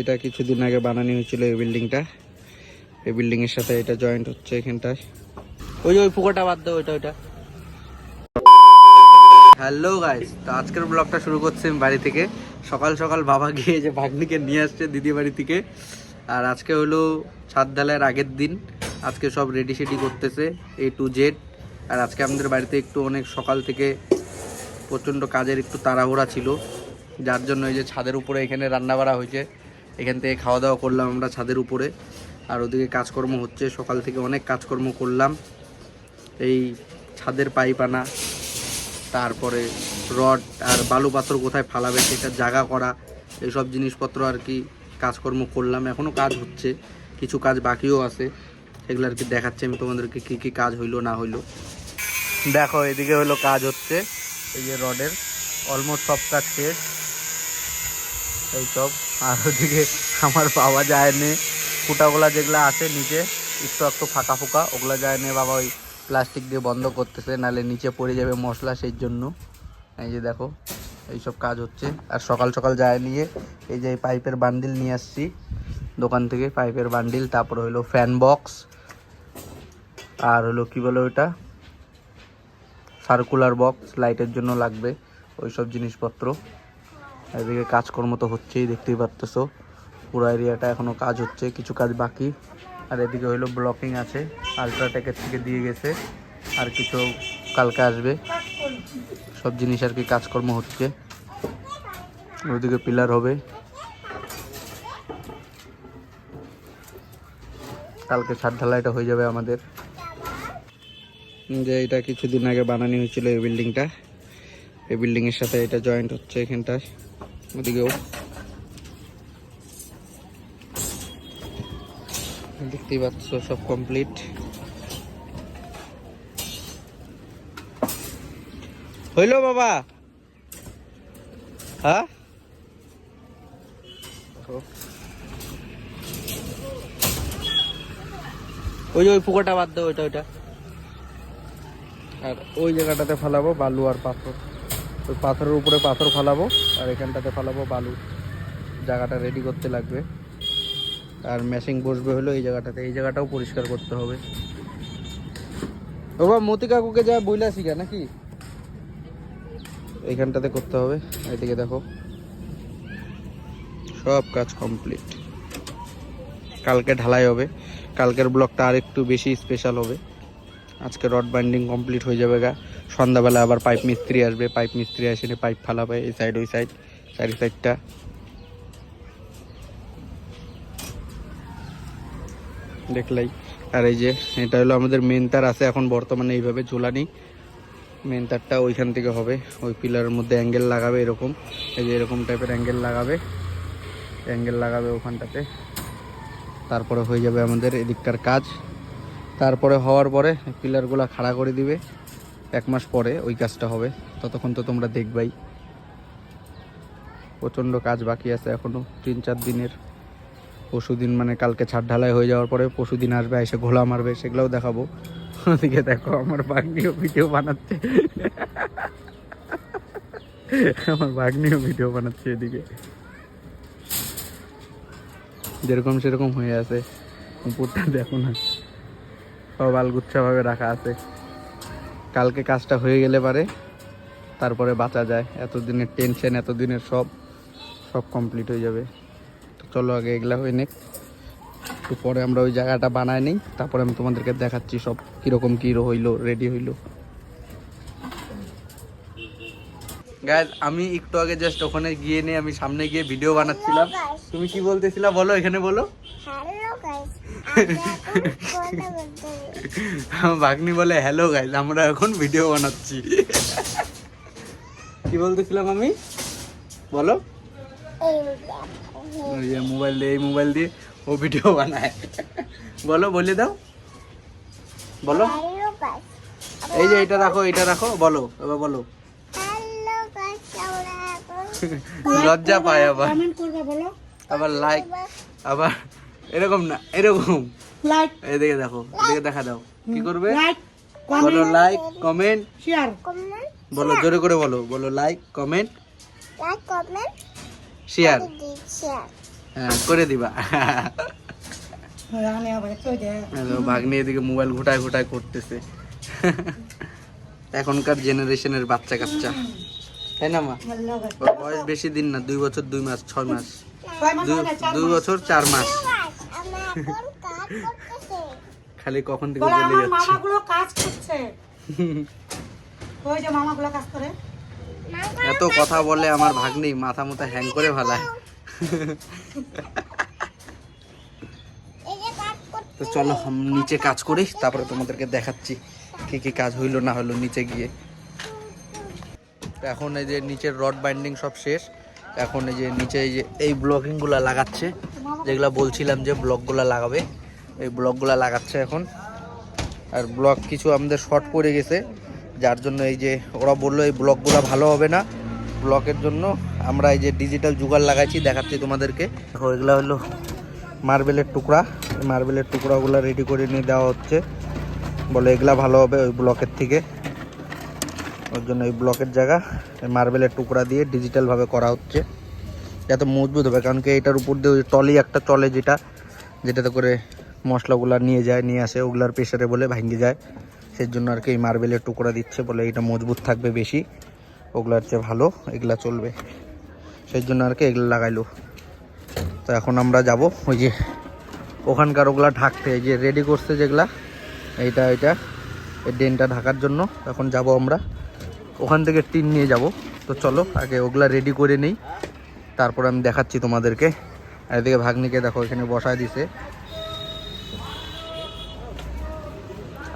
এটা কিছুদিন আগে বানানো হয়েছিল এই বিল্ডিংটা। এই বিল্ডিং এর সাথে এটা জয়েন্ট হচ্ছে এখানটায়। ওই ওই পুকুরটা বাদ দাও, ওইটা ওইটা। হ্যালো গাইস তো আজকের ব্লগটা শুরু করছি আমি বাড়ি থেকে। সকাল সকাল বাবা গিয়ে যে ভাগ্নিকে নিয়ে আসছে দিদি বাড়ি থেকে। আর আজকে হলো ছাদ ঢালাইয়ের আগের দিন। আজকে সব রেডি সেডি করতেছে এ টু জেড আর আজকে আমাদের বাড়িতে একটু অনেক সকাল থেকে প্রচণ্ড কাজের একটু তাড়াহুড়া ছিল। যার জন্য এই যে ছাদের উপরে এখানে রান্না বাড়া হয়েছে। এখান থেকে খাওয়া দাওয়া করলাম আমরা ছাদের উপরে। আর ওদিকে কাজকর্ম হচ্ছে, সকাল থেকে অনেক কাজকর্ম করলাম। এই ছাদের পাইপ আনা তারপরে রড আর বালু পাথর কোথায় ফালাবে সেটা জাগা করা, এইসব জিনিসপত্র আর কি কাজকর্ম করলাম। এখনও কাজ হচ্ছে, কিছু কাজ বাকিও আছে। সেগুলো আর কি দেখাচ্ছি আমি তোমাদেরকে কী কী কাজ হইল, না হইল। দেখো, এদিকে হলো কাজ হচ্ছে, এই যে রডের। অলমোস্ট সব কাজ শেষ। এই সব। আর ওদিকে আমার পাওয়া যায় নে। ফুটাগুলা যেগুলো আছে নিচে, একটু একটু ফাঁকা ফোকা, ওগুলো যায় নে বাবা ওই প্লাস্টিক দিয়ে বন্ধ করতেছে, নালে নিচে পড়ে যাবে মশলা সেই জন্য। এই যে দেখো এইসব কাজ হচ্ছে। আর সকাল সকাল যায় নিয়ে, এই যে পাইপের বান্ডিল নিয়ে আসছি। দোকান থেকে পাইপের বান্ডিল, তারপর হলো ফ্যান বক্স। আর হলো কি বলে ওইটা? সার্কুলার বক্স, লাইটের জন্য লাগবে ওই সব জিনিসপত্র। এদিকে কাজকর্ম তো হচ্ছেই, দেখতেই পারতেছো। পুরো এরিয়াটা এখনও কাজ হচ্ছে, কিছু কাজ বাকি। আর এদিকে হইল ব্লকিং আছে আলট্রাটেকের থেকে দিয়ে গেছে, আর কিছু কালকে আসবে। সব জিনিস আর কি কাজকর্ম হচ্ছে। ওদিকে পিলার হবে। কালকে ছাদ ঢালাইটা হয়ে যাবে আমাদের। যে এটা কিছুদিন আগে বানানো হয়েছিল এই বিল্ডিংটা এই বিল্ডিংয়ের সাথে এটা জয়েন্ট হচ্ছে এখানটায়। ওদিকেও দেখতেই পাচ্ছ, সব কমপ্লিট হইল বাবা। হ্যাঁ? ওই ওই পুকুরটা বাদ দাও, ওইটা ওইটা। আর ওই জায়গাটাতে ফেলাবো বালু আর পাথর। ওই পাথরের উপরে পাথর ফালাবো আর এখানটাতে ফালাবো বালু। জায়গাটা রেডি করতে লাগবে। আর মেশিং বসবে হলো এই জায়গাটাতে। এই জায়গাটাও পরিষ্কার করতে হবে। বাবা মতি কাকুকে যা বইলা শিখা নাকি? এইখানটাতে করতে হবে। এদিকে দেখো। সব কাজ কমপ্লিট কালকে ঢালাই হবে। কালকের ব্লকটা আর একটু বেশি স্পেশাল হবে। আজকে রড বাইন্ডিং কমপ্লিট হয়ে যাবে গা। সন্ধ্যাবেলা আবার পাইপ মিস্ত্রি আসবে পাইপ মিস্ত্রি এসে পাইপ ফালাবে এই সাইড ওই সাইড চারি সাইডটা দেখলাই। আর এই যে, এটা হলো আমাদের মেন তার, আছে এখন বর্তমানে এইভাবে ঝোলানি। মেন তারটা ওইখান থেকে হবে, ওই পিলারের মধ্যে অ্যাঙ্গেল লাগাবে এরকম। এই যে এরকম টাইপের অ্যাঙ্গেল লাগাবে। অ্যাঙ্গেল লাগাবে ওখানটাতে। তারপরে হয়ে যাবে আমাদের এদিককার কাজ। তারপরে হওয়ার পরে পিলারগুলো খাড়া করে দিবে। এক মাস পরে ওই কাজটা হবে। ততক্ষণ তো তোমরা দেখবাই। প্রচণ্ড কাজ বাকি আছে এখনও তিন চার দিনের। পরশু দিন মানে কালকে ছাদ ঢালাই হয়ে যাওয়ার পরে পরশু দিন আসবে, এসে ঘোলা মারবে, সেগুলোও দেখাবো। ওদিকে দেখো আমার বাগনিও ভিডিও বানাচ্ছে। আমার বাগনিও ভিডিও বানাচ্ছে এদিকে। যেরকম সেরকম হয়ে আছে। উপরটা দেখো না। সব আলগুচ্ছাভাবে রাখা আছে। কালকে কাজটা হয়ে গেলে পারে, তারপরে বাঁচা যায়। এতদিনের টেনশন এতদিনের সব সব কমপ্লিট হয়ে যাবে। তো চলো আগে এগুলা হয়ে নেক। তো পরে আমরা ওই জায়গাটা বানাই নিই। তারপরে আমি তোমাদেরকে দেখাচ্ছি সব কীরকম কী হইল রেডি হইল। গাইজ আমি একটু আগে জাস্ট ওখানে গিয়ে নিয়ে আমি সামনে গিয়ে ভিডিও বানাচ্ছিলাম। তুমি কি বলতেছিলা? বলো এখানে বলো। ভাগ্নি বলে হ্যালো গাইজ আমরা এখন ভিডিও বানাচ্ছি। কি বলতেছিলাম আমি? বলো। মোবাইল দিয়ে এই মোবাইল দিয়ে ও ভিডিও বানায়। বলো বলে দাও। বলো। এই যে এটা রাখো এটা রাখো বলো এবার বলো। লজ্জা পায় আবার। কমেন্ট করবে বলো। আবার লাইক আবার এরকম না এরকম। লাইক এদিকে দেখো এদিকে দেখা দাও। কি করবে? বলো লাইক কমেন্ট শেয়ার বলো জোরে করে বলো বলো like comment like comment share হ্যাঁ করে দিবা। হ্যালো, ভাগ্নে এদিকে মোবাইল ঘুটায় ঘুটায় করতেছে। এখনকার জেনারেশনের বাচ্চা কাচ্চা তাই না মা? বয়স বেশি দিন না দুই বছর দুই মাস ছয় মাস। দুই বছর চার মাস। খালি কখন থেকে বলে যাচ্ছে? মামাগুলো কাজ করছে। ওই যে মামাগুলো কাজ করে। এত কথা বলে আমার ভাগ্নি মাথা মতো হ্যাং করে ভালায় তো চলো নিচে কাজ করি তারপরে তোমাদেরকে দেখাচ্ছি কি কি কাজ হইল না হলো নিচে গিয়ে। এখন এই যে নিচের রড বাইন্ডিং সব শেষ। এখন এই যে নিচে এই যে, এই ব্লকিংগুলো লাগাচ্ছে। যেগুলো বলছিলাম যে ব্লকগুলো লাগাবে। এই ব্লকগুলো লাগাচ্ছে এখন। আর ব্লক কিছু আমাদের শর্ট পড়ে গেছে। যার জন্য এই যে ওরা বলল এই ব্লকগুলো ভালো হবে না। ব্লকের জন্য আমরা এই যে ডিজিটাল জুগার লাগাইছি, দেখাচ্ছি তোমাদেরকে। দেখো, এগুলো হলো মার্বেলের টুকরা। এই মার্বেলের টুকরাগুলো রেডি করে নিয়ে দেওয়া হচ্ছে। বলে এগুলা ভালো হবে ওই ব্লকের থেকে। ওর জন্য এই ব্লকের জায়গা। মার্বেলের টুকরা দিয়ে ডিজিটালভাবে করা হচ্ছে। যাতে মজবুত হবে, কারণ কি এটার উপর দিয়ে ওই টলি একটা চলে যেটা, যেটাতে করে মশলাগুলা নিয়ে যায়, নিয়ে আসে, ওগুলার প্রেশারে বলে ভাঙে যায়। সেই জন্য আর কি এই মার্বেলের টুকরা দিচ্ছে বলে এটা মজবুত থাকবে বেশি। ওগুলার চেয়ে ভালো, এগুলা চলবে। সেই জন্য আর কি এগুলো লাগাইলো। তো এখন আমরা যাব ওই যে ওখানকার ওগুলা ঢাকতে যে রেডি করছে যেগুলা, এইটা এটা এই ড্রেনটা ঢাকার জন্য। এখন যাব আমরা ওখান থেকে টিন নিয়ে যাব। তো চলো, আগে ওগুলা রেডি করে নেই। তারপর আমি দেখাচ্ছি তোমাদেরকে। এদিকে ভাগ্নিকে দেখো, এখানে বসায় দিছে।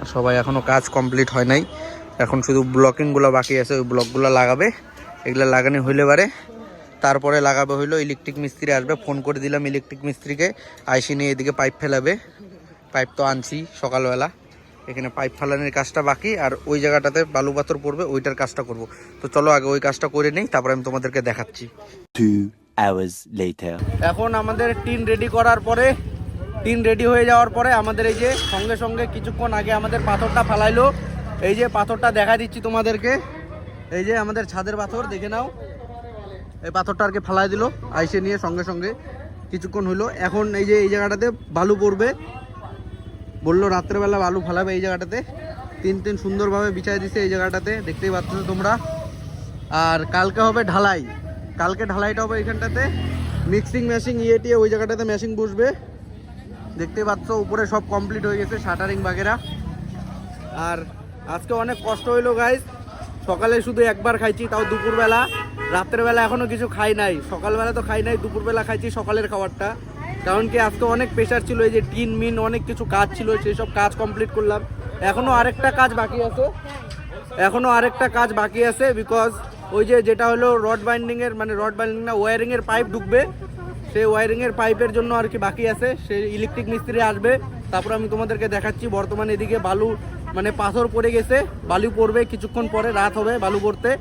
সবাই এখনও কাজ কমপ্লিট হয় নাই। এখন শুধু ব্লকিংগুলো বাকি আছে, ওই ব্লকগুলো লাগাবে। এগুলো লাগানো হইলে পারে। তারপরে লাগাবে হইল ইলেকট্রিক মিস্ত্রি আসবে। ফোন করে দিলাম ইলেকট্রিক মিস্ত্রিকে। আইসি নিয়ে এদিকে পাইপ ফেলাবে। পাইপ তো আনছি সকালবেলা। এখানে পাইপ ফেলানোর কাজটা বাকি আর ওই জায়গাটাতে বালু পাথর পড়বে ওইটার কাজটা করব। তো চলো আগে ওই কাজটা করে নেই তারপরে আমি তোমাদেরকে দেখাচ্ছি। Two hours later. এখন আমাদের টিন রেডি করার পরে টিন রেডি হয়ে যাওয়ার পরে আমাদের এই যে সঙ্গে সঙ্গে কিছুক্ষণ আগে আমাদের পাথরটা ফালাইলো। এই যে পাথরটা দেখা দিচ্ছি তোমাদেরকে। এই যে আমাদের ছাদের পাথর দেখে নাও। এই পাথরটা আর কি ফালাই দিল আইসে নিয়ে সঙ্গে সঙ্গে কিছুক্ষণ হইল। এখন এই যে এই জায়গাটাতে বালু পড়বে বলল রাত্রেবেলা আলু ফালাবে এই জায়গাটাতে। তিন তিন সুন্দরভাবে বিছায় দিছে এই জায়গাটাতে, দেখতেই পাচ্ছ তোমরা। আর কালকে হবে ঢালাই। কালকে ঢালাইটা হবে এইখানটাতে। মিক্সিং মেশিং ইয়ে টিয়ে ওই জায়গাটাতে মেশিং বসবে। দেখতে পাচ্ছ উপরে সব কমপ্লিট হয়ে গেছে শাটারিং বাগেরা। আর আজকে অনেক কষ্ট হইল গাইজ সকালে শুধু একবার খাইছি, তাও দুপুরবেলা। রাত্রেবেলা এখনও কিছু খাই নাই। সকালবেলা তো খাই নাই, দুপুরবেলা খাইছি সকালের খাবারটা। কারণ কি আজকে অনেক প্রেশার ছিল, এই যে টিন, মিন অনেক কিছু কাজ ছিল সেই সব কাজ কমপ্লিট করলাম। এখনও আরেকটা কাজ বাকি আছে। এখনও আরেকটা কাজ বাকি আছে বিকজ ওই যে যেটা হলো রড বাইন্ডিং এর মানে রড বাইন্ডিং না ওয়ারিং এর পাইপ ঢুকবে। সেই ওয়ারিং এর পাইপের জন্য আর কি বাকি আছে। সেই ইলেকট্রিক মিস্ত্রি আসবে। তারপর আমি তোমাদেরকে দেখাচ্ছি, বর্তমানে এদিকে বালু মানে পাথর পড়ে গেছে। বালু পড়বে, কিছুক্ষণ পরে রাত হবে বালু পড়তে।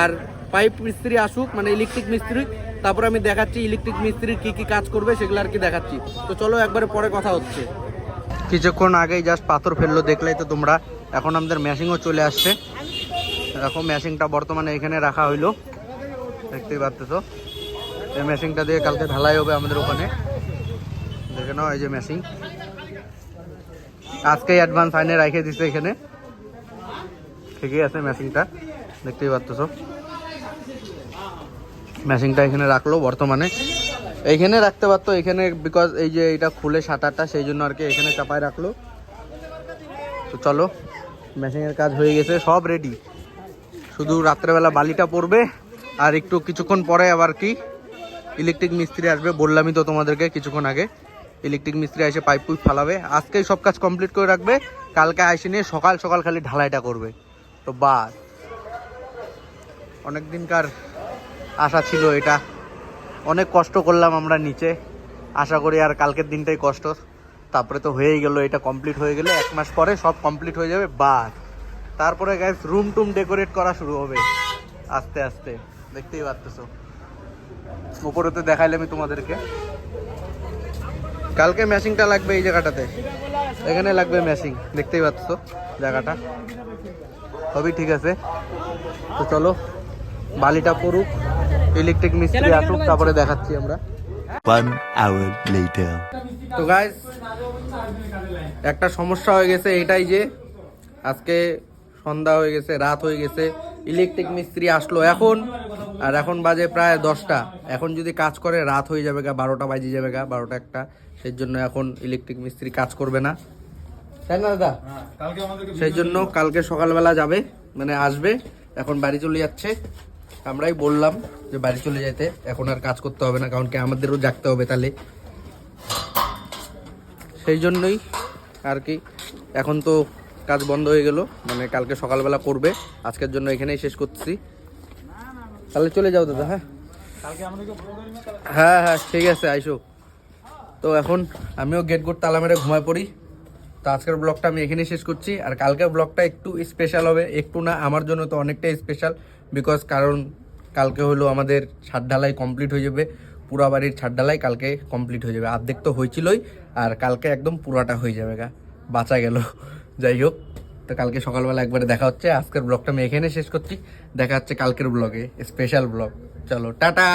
আর পাইপ মিস্ত্রি আসুক মানে ইলেকট্রিক মিস্ত্রি। তারপর আমি দেখাচ্ছি ইলেকট্রিক মিস্ত্রির কি কি কাজ করবে, সেগুলো আর কি দেখাচ্ছি। তো চলো একবারে পরে কথা হচ্ছে। কিছুক্ষণ আগেই জাস্ট পাথর ফেলল, দেখলেই তো তোমরা। এখন আমাদের মেশিনও চলে আসছে। এরকম মেশিনটা বর্তমানে এখানে রাখা হইল। দেখতেই তো এই মেশিনটা দিয়ে কালকে ঢালাই হবে আমাদের ওখানে। দেখে নাও, এই যে মেশিন আজকেই অ্যাডভান্স আইনে রেখে দিচ্ছে এখানে। ঠিকই আছে মেশিনটা দেখতেই পাচ্ছ মেশিনটা এখানে রাখল বর্তমানে। এইখানে রাখতে পারতো, এখানে বিকজ এই যে এটা খুলে সাঁতারটা, সেই জন্য আর কি এখানে চাপায় রাখল। তো চলো মেশিনের কাজ হয়ে গেছে, সব রেডি শুধু রাত্রেবেলা বালিটা পড়বে আর একটু কিছুক্ষণ পরে আবার কি ইলেকট্রিক মিস্ত্রি আসবে, বললামই তো তোমাদেরকে কিছুক্ষণ আগে। ইলেকট্রিক মিস্ত্রি এসে পাইপ পুইপ ফালাবে। আজকেই সব কাজ কমপ্লিট করে রাখবে, কালকে আইসে নিয়ে সকাল সকাল খালি ঢালাইটা করবে। তো বাস। অনেক দিনকার আশা ছিল এটা। অনেক কষ্ট করলাম আমরা নিচে। আশা করি আর কালকের দিনটাই কষ্ট। তারপরে তো হয়েই গেল, এটা কমপ্লিট হয়ে গেলে এক মাস পরে সব কমপ্লিট হয়ে যাবে বাস তারপরে গ্যাস রুম টুম ডেকোরেট করা শুরু হবে। আস্তে আস্তে। দেখতেই পারতেছো। উপরে তো দেখাইলে আমি তোমাদেরকে। কালকে ম্যাশিংটা লাগবে এই জায়গাটাতে। এখানে লাগবে ম্যাশিং দেখতেই পাচ্ছ জায়গাটা। সবই ঠিক আছে। তো চলো বালিটা পড়ুক ইলেকট্রিক মিস্ত্রি আসুক তারপরে দেখাচ্ছি আমরা। One hour later. তো গাইস একটা সমস্যা হয়ে গেছে এটাই যে আজকে সন্ধ্যা হয়ে গেছে রাত হয়ে গেছে ইলেকট্রিক মিস্ত্রি আসলো এখন আর এখন বাজে প্রায় দশটা। এখন যদি কাজ করে রাত হয়ে যাবে গা বারোটা বাজে যাবে গা বারোটা একটা। সেই জন্য এখন ইলেকট্রিক মিস্ত্রি কাজ করবে না। তাই না দাদা? সেই জন্য কালকে সকালবেলা যাবে মানে আসবে এখন বাড়ি চলে যাচ্ছে। আমরাই বললাম যে বাড়ি চলে যেতে, এখন আর কাজ করতে হবে না, কারণ কি আমাদেরও জাগতে হবে তাহলে। সেই জন্যই আর কি, এখন তো কাজ বন্ধ হয়ে গেল মানে কালকে সকালবেলা করবে, আজকের জন্য এখানেই শেষ করছি। তাহলে চলে যাও দাদা হ্যাঁ? হ্যাঁ হ্যাঁ ঠিক আছে, আইসো। তো এখন আমিও গেট গুট তালা মেরে ঘুমায় পড়ি। তো আজকের ব্লগটা আমি এখানেই শেষ করছি, আর কালকের ব্লগটা একটু স্পেশাল হবে, একটু না, আমার জন্য তো অনেকটাই স্পেশাল বিকজ কারণ কালকে হলো আমাদের ছাদ ঢালাই কমপ্লিট হয়ে যাবে, পুরা বাড়ির ছাদ ঢালাই কালকে কমপ্লিট হয়ে যাবে। আর্ধেক তো হয়েছিলই, আর কালকে একদম পুরাটা হয়ে যাবে গা, বাঁচা গেল। যাই হোক, তো কালকে সকালবেলা একবারে দেখা হচ্ছে। আজকের ব্লগটা আমি এখানে শেষ করছি। দেখা হচ্ছে কালকের ব্লগে স্পেশাল ব্লগ চলো, টাটা!